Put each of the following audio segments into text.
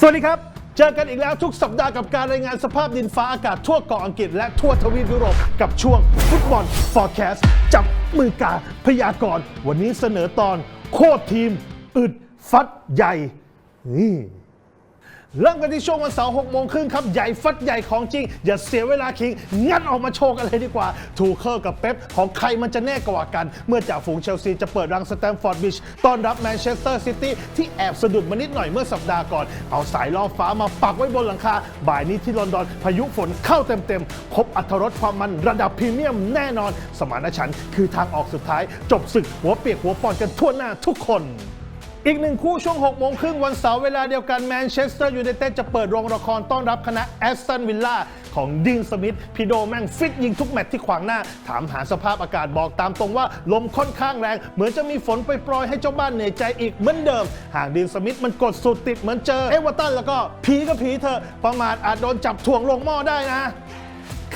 สวัสดีครับ เจอกันอีกแล้วทุกสัปดาห์กับการรายงานสภาพดินฟ้าอากาศทั่วเกาะอังกฤษและทั่วทวีปยุโรปกับช่วงฟุตบอล forecast จับมือกาพยากรณ์ วันนี้เสนอตอนโคตรทีม อึดฟัดใหญ่นี่ เริ่มกันที่ช่วงวันเสาร์6โมงครึ่งครับ ใหญ่ฟัดใหญ่ของจริง อย่าเสียเวลาคิง งัดออกมาโชว์กันเลยดีกว่าทูเคิลกับเป๊ปของใครมันจะแน่กว่ากัน เมื่อจ่าฝูงเชลซีจะเปิดรังสแตมฟอร์ดบิชต้อนรับแมนเชสเตอร์ซิตี้ที่แอบสะดุดมานิดหน่อยเมื่อสัปดาห์ก่อน เอาสายล่อฟ้ามาปักไว้บนหลังคา บ่ายนี้ที่ลอนดอนพายุฝนเข้าเต็มๆพบอัธรสความมันระดับพรีเมียมแน่นอน สมานฉันท์คือทางออกสุดท้าย จบศึกหัวเปียกหัวปอนกันทั่วหน้าทุกคน อีกหนึ่งคู่ช่วง 6 โมงครึ่งวันเสาร์เวลาเดียวกันแมนเชสเตอร์ยูไนเต็ดจะเปิดโรงละครต้อนรับคณะแอสตันวิลล่าของดีนสมิธพีโดแม่งฟิตยิงทุกแมตช์ที่ขวางหน้า ถามหาสภาพอากาศบอกตามตรงว่า ลมค่อนข้างแรง เหมือนจะมีฝนไปปรอยให้เจ้าบ้านเหนื่อยใจอีกเหมือนเดิมหากดีนสมิธมันกดสุดติดเหมือนเจอเอเวอร์ตันแล้วก็ผีก็ผีเธอะประมาทอาจโดนจับถ่วงลงหม้อได้นะ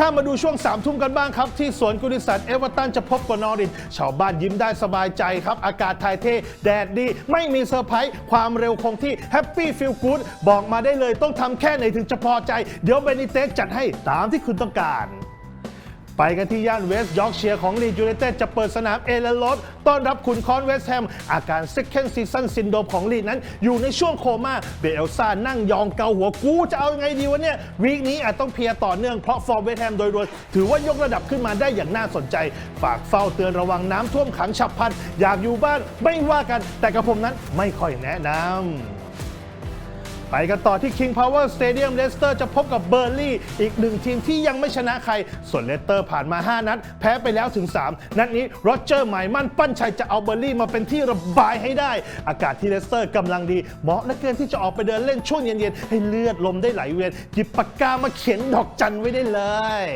ข้ามมาดูช่วง3ามทุ่มกันบ้างครับ ที่สวนกุลิสันเอเวอร์ตันจะพบกับนอริทชาวบ้านยิ้มได้สบายใจครับ อากาศถ่ายเท แดดดี ไม่มีเซอร์ไพรส์ความเร็วคงที่แฮปปี้ฟิลกูดบอกมาได้เลยต้องทำแค่ไหนถึงจะพอใจ เดี๋ยวเบนิเตสจัดให้ตามที่คุณต้องการ ไปกันที่ย่านเวสต์ยอร์กเชียร์ของลีดยูไนเต็ดจะเปิดสนามเอเลนโรดต้อนรับขุนคอนเวสต์แฮม อาการ second season syndrome ของลีดนั้น อยู่ในช่วงโคม่าเบลซ่านั่งยองเกาหัวกูจะเอายังไงดีวะเนี่ยวีคนี้อาจต้องเพียรต่อเนื่องเพราะฟอร์เวสต์แฮมโดยรวมถือว่ายกระดับขึ้นมาได้อย่างน่าสนใจ ฝากเฝ้าเตือนระวังน้ำท่วมขังฉับพลันอยากอยู่บ้านไม่ว่ากัน แต่กับผมนั้นไม่ค่อยแนะนำ ไปกันต่อที่ King Power Stadium เลสเตอร์จะพบกับเบอร์ลี่อีกหนึ่งทีมที่ยังไม่ชนะใคร ส่วนเลสเตอร์ผ่านมา 5 นัด แพ้ไปแล้วถึง 3 นัดนี้โรเจอร์หมายมั่นปั้นชัยจะเอาเบอร์ลี่มาเป็นที่ระบายให้ได้ อากาศที่เลสเตอร์กำลังดี เหมาะเหลือเกินที่จะออกไปเดินเล่นช่วงเย็นๆ ให้เลือดลมได้ไหลเวียนหยิบปากกามาเขียนดอกจันไว้ได้เลย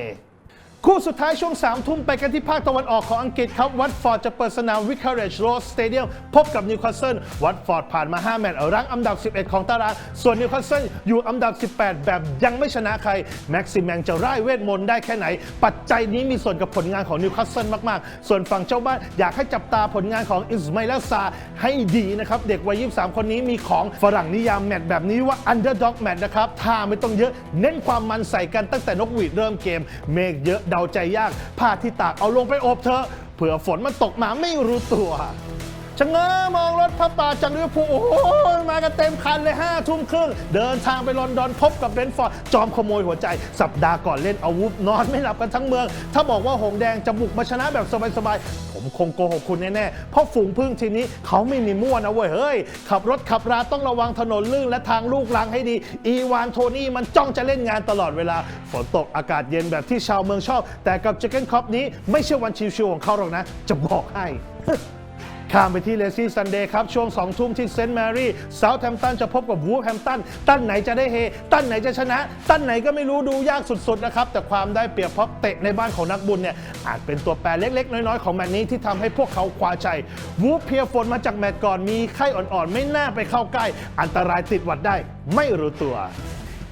คู่สุดท้ายช่วง3ทุ่มไปกันที่ภาคตะวันออกของอังกฤษครับวัตฟอร์ดจะเปิดสนาม Vicarage Road Stadium พบกับนิวคาสเซิลวัตฟอร์ดผ่านมา 5 แมตช์รั้งอันดับ 11 ของตาราง ส่วนนิวคาสเซิลอยู่อันดับ 18 แบบยังไม่ชนะใคร แม็กซิแมงจะร่ายเวทมนต์ได้แค่ไหน ปัจจัยนี้มีส่วนกับผลงานของนิวคาสเซิลมาก ๆ ส่วนฝั่งเจ้าบ้านอยากให้จับตาผลงานของอิสมาอิลซาให้ดีนะครับ เด็กวัย 23 คนนี้มีของฝรั่งนิยามแมตช์แบบนี้ว่า underdog match นะครับท่าไม่ต้องเยอะเน้นความมันใส่กันตั้งแต่นกหวีดเริ่มเกมเมฆเยอะเดาใจยากผ้าที่ตากเอาลงไปอบเถอะเผื่อฝนมันตกมาไม่รู้ตัว ชะเง้อมองรถพระป่าจากลิเวอร์พูลโอ้โหมากันเต็มคันเลยห้าทุ่มครึ่ง เดินทางไปลอนดอนพบกับเบนฟอร์ด จอมขโมยหัวใจ สัปดาห์ก่อนเล่นอาวุธนอนไม่หลับกันทั้งเมือง ถ้าบอกว่าหงแดงจะบุกมาชนะแบบสบายๆ ผมคงโกหกคุณแน่ๆ เพราะฝูงพึ่งทีนี้เขาไม่มีมั่วนะเว้ยเฮ้ย ขับรถขับราต้องระวังถนนลื่นและทางลูกลังให้ดี อีวานโทนี่มันจ้องจะเล่นงานตลอดเวลา ฝนตกอากาศเย็นแบบที่ชาวเมืองชอบ แต่กับเจเกนคอปนี้ไม่ใช่วันชิวๆของเขาหรอกนะ จะบอกให้ ข้ามไปที่เลซี่ซันเดย์ครับ ช่วง 2 ทุ่มที่เซนต์แมรี่เซาท์แฮมป์ตันจะพบกับวูฟแฮมป์ตันตั้นไหนจะได้เฮ ตั้นไหนจะชนะ ตั้นไหนก็ไม่รู้ดูยากสุดๆนะครับ แต่ความได้เปรียบเพราะเตะในบ้านของนักบุญเนี่ยอาจเป็นตัวแปรเล็กๆ น้อยๆ ของแมตช์นี้ที่ทำให้พวกเขาคว้าชัยวูฟเพียร์ฝนมาจากแมตช์ก่อนมีไข้อ่อนๆ ไม่น่าไปเข้าใกล้ อันตรายติดหวัดได้ ไม่รู้ตัว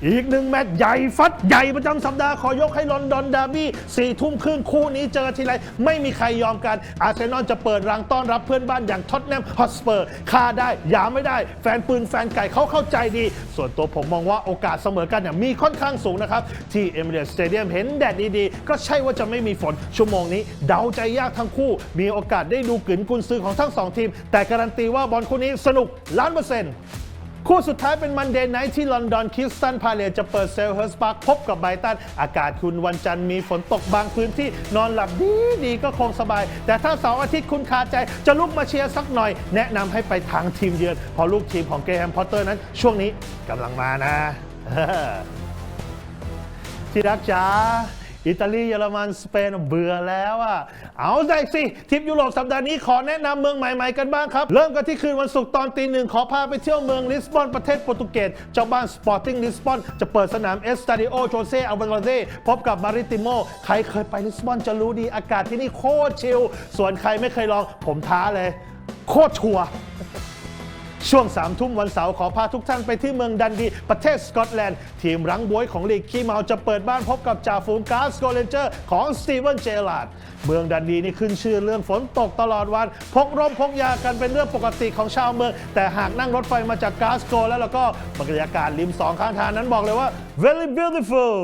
อีกหนึ่งแมตช์ใหญ่ฟัดใหญ่ประจำสัปดาห์ขอยกให้ลอนดอนดาร์บี้สี่ทุ่มครึ่งคู่นี้เจอทีไรไม่มีใครยอมกัน อาร์เซนอลจะเปิดรังต้อนรับเพื่อนบ้านอย่างท็อตแนมฮอตสเปอร์ฆ่าได้หยามไม่ได้ แฟนปืนแฟนไก่เขาเข้าใจดี ส่วนตัวผมมองว่าโอกาสเสมอกันเนี่ยมีค่อนข้างสูงนะครับ ที่เอมิเรตสเตเดียมเห็นแดดดีๆ ก็ใช่ว่าจะไม่มีฝน ชั่วโมงนี้ เดาใจยากทั้งคู่ มีโอกาสได้ดูกลืนกุนซือของทั้งสองทีม แต่การันตีว่าบอลคู่นี้สนุกล้านเปอร์เซ็นต์ คู่สุดท้ายเป็นมันเดย์ไนท์ที่ลอนดอนคิสตันพาเลตจะเปิดเซลเฮิร์สปาร์คพบกับไบตัน อากาศคุณวันจันทร์มีฝนตกบางพื้นที่นอนหลับดีดีก็คงสบาย แต่ถ้าเสาร์อาทิตย์คุณคาใจจะลุกมาเชียร์สักหน่อย แนะนำให้ไปทางทีมเยือนเพราะลูกทีมของเกรแฮมพอตเตอร์นั้น ช่วงนี้กำลังมานะที่รักจ๋า อิตาลีเยอรมันสเปนเบื่อแล้วอะเอาได้สิทริปยุโรปสัปดาห์นี้ขอแนะนำเมืองใหม่ๆกันบ้างครับ เริ่มกันที่คืนวันศุกร์ตอนตีหนึ่งขอพาไปเที่ยวเมืองลิสบอนประเทศโปรตุเกสเจ้าบ้านสปอร์ติ้งลิสบอนจะเปิดสนามเอสตาดิโอโจเซอัลวาเรพบกับมาริติโมใครเคยไปลิสบอนจะรู้ดีอากาศที่นี่โคตรชิลส่วนใครไม่เคยลองผมท้าเลย โคตรชัวร์ ช่วง3ทุ่มวันเสาร์ขอพาทุกท่านไปที่เมืองดันดีประเทศสกอตแลนด์ ทีมรังบวยของลีกขี้เมาจะเปิดบ้านพบกับจ่าฝูงกาสโกเลนเจอร์ของสตีเวนเจลาร์ดเมืองดันดีนี่ขึ้นชื่อเรื่องฝนตกตลอดวัน พกร่มพกยากันเป็นเรื่องปกติของชาวเมือง แต่หากนั่งรถไฟมาจากกาสโกแล้วแล้วก็บรรยากาศริมสองข้างทางนั้นบอกเลยว่า very beautiful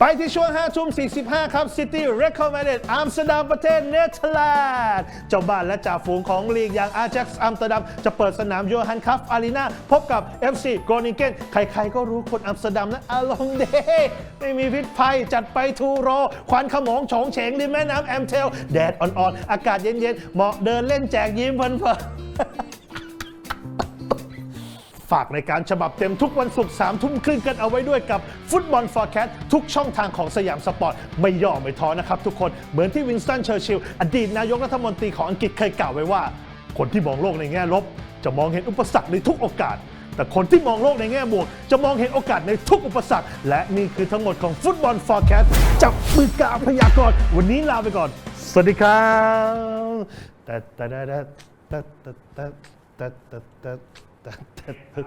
ไปที่ช่วง5ทุ่ม45 ครับ City Recommended อัมสเตอร์ดัมประเทศเนเธอร์แลนด์เจ้าบ้านและจ่าฝูงของลีกอย่างอา a x อัมสเตอร์ดัมจะเปิดสนามโยฮันคัฟอารีนาพบกับ FC โกนิเกนใครๆก็รู้คนอัมสเตอร์ดัมนะอารมณ์เดไม่มีพิษภัยจัดไปทูโร ควันขโมงโฉงเฉงริมแม่น้ำแอมเทล แดดอ่อนๆ อากาศเย็นๆ เหมาะเดินเล่นแจกยิ้มเพลินๆ ฝากรายการฉบับเต็มทุกวันศุกร์สามทุ่มครึ่งกันเอาไว้ด้วยกับฟุตบอลฟอร์แคสทุกช่องทางของสยามสปอร์ต ไม่ย่อไม่ท้อนะครับทุกคนเหมือนที่วินสตันเชอร์ชิลล์อดีตนายกรัฐมนตรีของอังกฤษเคยกล่าวไว้ว่า คนที่มองโลกในแง่ลบ จะมองเห็นอุปสรรคในทุกโอกาส แต่คนที่มองโลกในแง่บวก จะมองเห็นโอกาสในทุกอุปสรรค และนี่คือทั้งหมดของฟุตบอลฟอร์แคสจับมือกาพยากรณ์วันนี้ลาไปก่อน สวัสดีครับแต่แต่แต่แต่แต่แต่แต่ あっ！